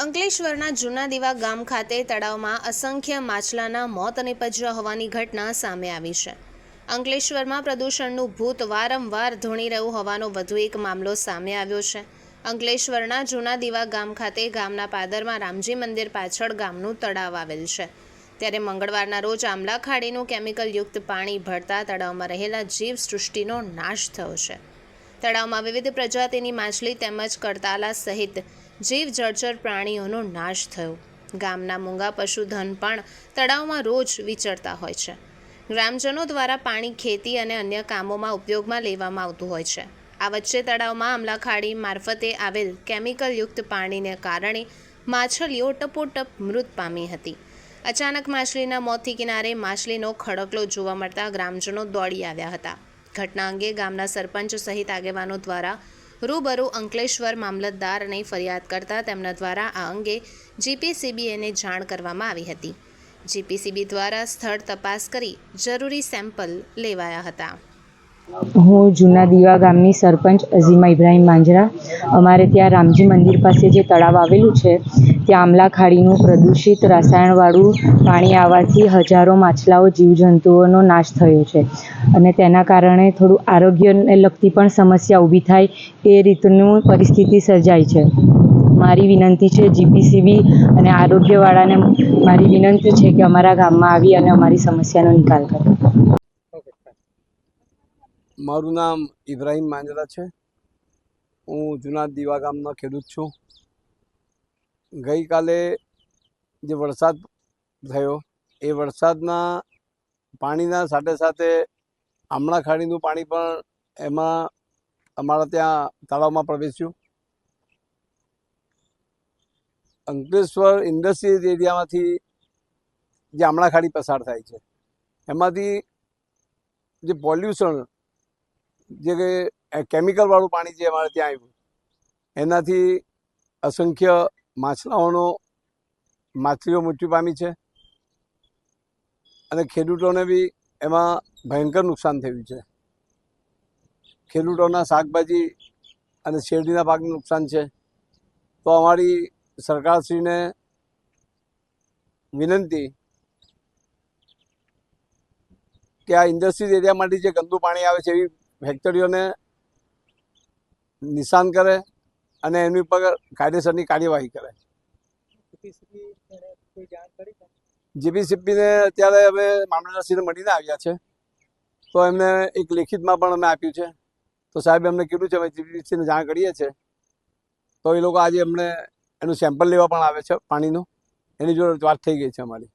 અંકલેશ્વરના જૂના દીવા ગામ ખાતે તળાવમાં અસંખ્ય માછલાના મોત નિપજ્યા હોવાની ઘટના સામે આવી છે. અંકલેશ્વરમાં પ્રદૂષણનું ભૂત વારંવાર ધૂણી રહ્યું હોવાનો વધુ એક મામલો સામે આવ્યો છે. અંકલેશ્વરના જૂના દીવા ગામ ખાતે ગામના પાદરમાં રામજી મંદિર પાછળ ગામનું તળાવ આવેલ છે. ત્યારે મંગળવારના રોજ આમલા ખાડીનું કેમિકલયુક્ત પાણી ભળતા તળાવમાં રહેલા જીવ સૃષ્ટિનો નાશ થયો છે. તળાવમાં વિવિધ પ્રજાતિની માછલી તેમજ કરતાલા સહિત જીવ, જળચર પ્રાણીઓનો નાશ થયો. ગામના મૂંગા પશુધન પણ તળાવમાં રોજ વિચરતા હોય છે. ગ્રામજનો દ્વારા પાણી, ખેતી અને અન્ય કામોમાં ઉપયોગમાં લેવામાં આવતું હોય છે. આ વચ્ચે તળાવમાં અમલાખાડી મારફતે આવેલ કેમિકલયુક્ત પાણીને કારણે માછલીઓ ટપોટપ મૃત પામી હતી. અચાનક માછલીના મોતથી કિનારે માછલીનો ખડકલો જોવા મળતા ગ્રામજનો દોડી આવ્યા હતા. ઘટના અંગે ગામના સરપંચ સહિત આગેવાનો દ્વારા રૂબરૂ અંકલેશ્વર મામલતદારને ફરિયાદ કરતા તેમના દ્વારા આ અંગે જીપીસીબીએને જાણ કરવામાં આવી હતી. જીપીસીબી દ્વારા સ્થળ તપાસ કરી જરૂરી સેમ્પલ લેવાયા હતા. હું જૂના દીવા ગામની સરપંચ અઝીમા ઇબ્રાહીમ માંજરા. અમારે ત્યાં રામજી મંદિર પાસે જે તળાવ આવેલું છે, ત્યાં આમલા ખાડીનું પ્રદૂષિત રસાયણવાળું પાણી આવવાથી હજારો માછલાઓ, જીવજંતુઓનો નાશ થયો છે. અને તેના કારણે થોડું આરોગ્યને લગતી પણ સમસ્યા ઊભી થાય એ રીતનું પરિસ્થિતિ સર્જાય છે. મારી વિનંતી છે જીપીસીબી અને આરોગ્યવાળાને મારી વિનંતી છે કે અમારા ગામમાં આવી અને અમારી સમસ્યાનો નિકાલ કરે. મારું નામ ઇબ્રાહીમ માંજરા છે. હું જૂના દીવા ગામનો ખેડૂત છું. ગઈકાલે જે વરસાદ થયો, એ વરસાદના પાણીના સાથે સાથે આમળા ખાડીનું પાણી પણ એમાં અમારા ત્યાં તળાવમાં પ્રવેશ્યું. અંકલેશ્વર ઇન્ડસ્ટ્રીઝ એરિયામાંથી જે આમળા ખાડી પસાર થાય છે, એમાંથી જે પોલ્યુશન જે કેમિકલવાળું પાણી જે અમારે ત્યાં આવ્યું, એનાથી અસંખ્ય માછલાઓનો, માછલીઓ મૃત્યુ પામી છે અને ખેડૂતોને બી એમાં ભયંકર નુકસાન થયું છે. ખેડૂતોના શાકભાજી અને શેરડીના પાકનું નુકસાન છે. તો અમારી સરકારશ્રીને વિનંતી કે આ ઇન્ડસ્ટ્રીઝ એરિયામાંથી જે ગંદુ પાણી આવે છે, એવી ફેક્ટરીઓને નિશાન કરે અને એની પર કાયદેસરની કાર્યવાહી કરે. જીપીસીપીને અત્યારે હવે મામલતદારશ્રીને મળીને આવ્યા છે. તો એમને એક લેખિતમાં પણ અમે આપ્યું છે. તો સાહેબ એમને કીધું છે, અમે જીપીસીને જાણ કરીએ છીએ. તો એ લોકો આજે અમને એનું સેમ્પલ લેવા પણ આવે છે પાણીનું. એની જોડે વાત થઈ ગઈ છે અમારી.